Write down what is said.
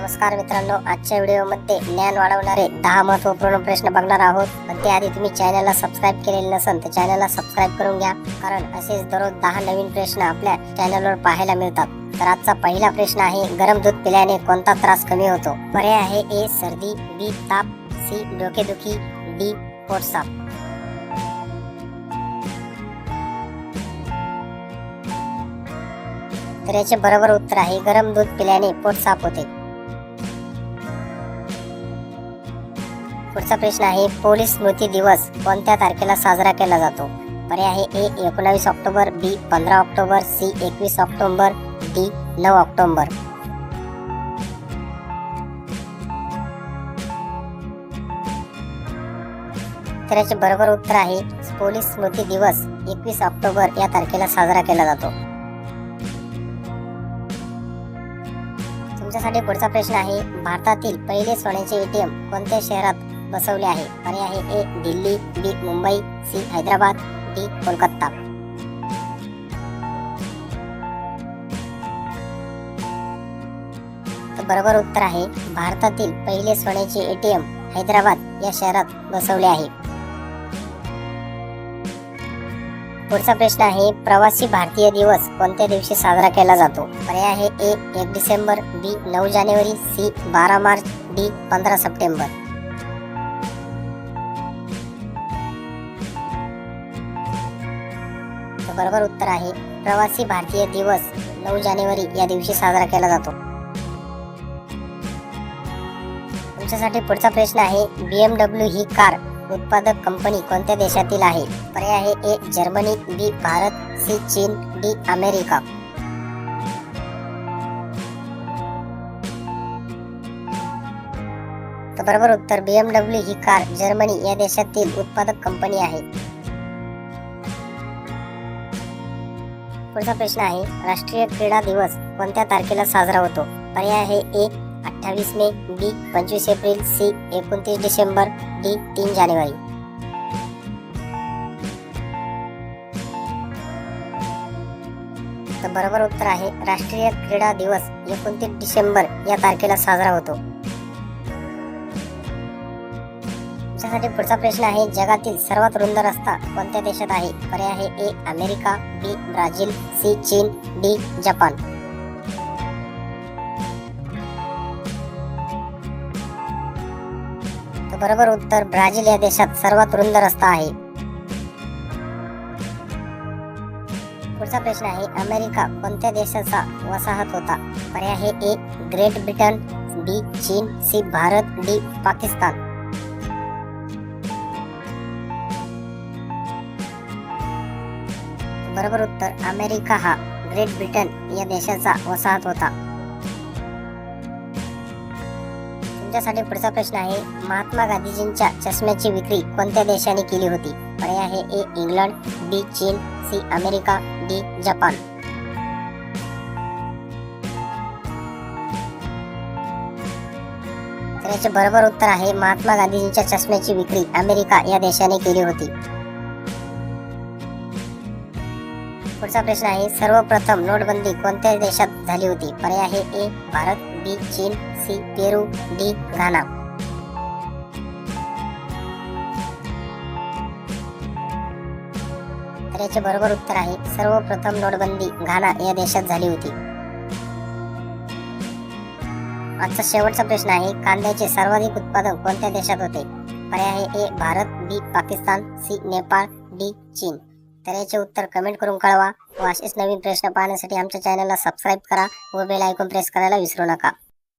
नमस्कार मित्रांनो आजच्या व्हिडिओमध्ये ज्ञान वाढवणारे दहा महत्त्वपूर्ण प्रश्न बघणार आहोत. पण त्याआधी तुम्ही चॅनलला सबस्क्राईब केलेले नसेल तर चॅनलला सबस्क्राईब करून घ्या कारण असेच दररोज दहा नवीन प्रश्न आपल्या चॅनलवर पाहायला मिळतात. तर आजचा पहिला प्रश्न आहे गरम दूध पिल्याने कोणता त्रास कमी होतो? पर्याय आहे ए सर्दी बी ताप सी डोकेदुखी डी पोटसाप तर याचे बरोबर उत्तर आहे गरम दूध पिल्याने पोट साफ होते. पुढचा प्रश्न आहे पोलीस स्मृती दिवस कोणत्या तारखेला साजरा केला जातो? पर्याय आहे ए एकोणावीस ऑक्टोबर बी पंधरा ऑक्टोबर सी एकवीस ऑक्टोबर डी नऊ ऑक्टोबर. तर याचे बरोबर उत्तर आहे पोलीस स्मृती दिवस एकवीस ऑक्टोबर या तारखेला साजरा केला जातो. तुमच्यासाठी पुढचा प्रश्न आहे भारतातील पहिले सोन्याचे एटीएम कोणत्या शहरात बसवले आहे. पर्याय A Delhi B Mumbai C Hyderabad D Kolkata. बरोबर उत्तर आहे भारतातील पहिले सोन्याचे एटीएम हैदराबाद या शहरात बसवले आहे. पुढचा प्रश्न आहे प्रवासी भारतीय दिवस कोणत्या दिवशी साजरा केला जातो? पर्याय आहे ए एक डिसेंबर बी नऊ जानेवारी सी बारा मार्च डी पंधरा सप्टेंबर. बरोबर उत्तर आहे प्रवासी भारतीय दिवस नऊ जानेवारी या दिवशी साजरा केला जातो. तुमच्यासाठी पुढचा प्रश्न आहे बी एम डब्ल्यू ही कार उत्पादक कंपनी कोणत्या देशातील आहे? पर्याय आहे A Germany B Bharat C चीन डी अमेरिका. तर बरोबर उत्तर बी एम डब्ल्यू ही कार जर्मनी या देशातील उत्पादक कंपनी आहे. पुढचा प्रश्न आहे राष्ट्रीय क्रीडा दिवस कोणत्या तारखेला साजरा होतो? पर्याय आहे ए अठ्ठावीस मे बी पंचवीस एप्रिल सी एकोणतीस डिसेंबर डी तीन जानेवारी. तर बरोबर उत्तर आहे राष्ट्रीय क्रीडा दिवस एकोणतीस डिसेंबर या तारखेला साजरा होतो. तुमच्यासाठी पुढचा प्रश्न आहे. जगातील सर्वात रुंद रस्ता कोणत्या देशात आहे? पर्याय आहे A America B Brazil C चीन डी जपान. तर बरोबर उत्तर ब्राझील या देशात सर्वात रुंद रस्ता आहे. पुढचा प्रश्न आहे अमेरिका कोणत्या देशाचा वसाहत होता? पर्याय आहे ए ग्रेट ब्रिटन बी चीन सी भारत डी पाकिस्तान. बरोबर उत्तर अमेरिका हा ग्रेट ब्रिटन या देशाचा वसाहत होता. तुमच्यासाठी पुढचा प्रश्न आहे महात्मा गांधीजींच्या चष्म्याची विक्री कोणत्या देशाने केली होती? पर्याय आहे ए इंग्लंड बी चीन सी अमेरिका डी जपान. तर याचे बरोबर उत्तर आहे महात्मा गांधीजींच्या चष्म्याची विक्री अमेरिका या देशाने केली होती. पुढचा प्रश्न आहे सर्वप्रथम नोटबंदी कोणत्या देशात झाली होती? पर्याय आहे ए भारत बी चीन सी पेरू डी घाना. तर याचे बरोबर उत्तर आहे सर्वप्रथम नोटबंदी घाना या देशात झाली होती. आजचा शेवटचा प्रश्न आहे कांद्याचे सर्वाधिक उत्पादन कोणत्या देशात होते? पर्याय आहे A Bharat B Pakistan C Nepal D चीन. तर याचे उत्तर कमेंट करून कळवा. व असेच नवीन प्रश्न पाहण्यासाठी आमच्या चॅनलला सबस्क्राईब करा व बेल आयकॉन प्रेस करायला विसरू नका.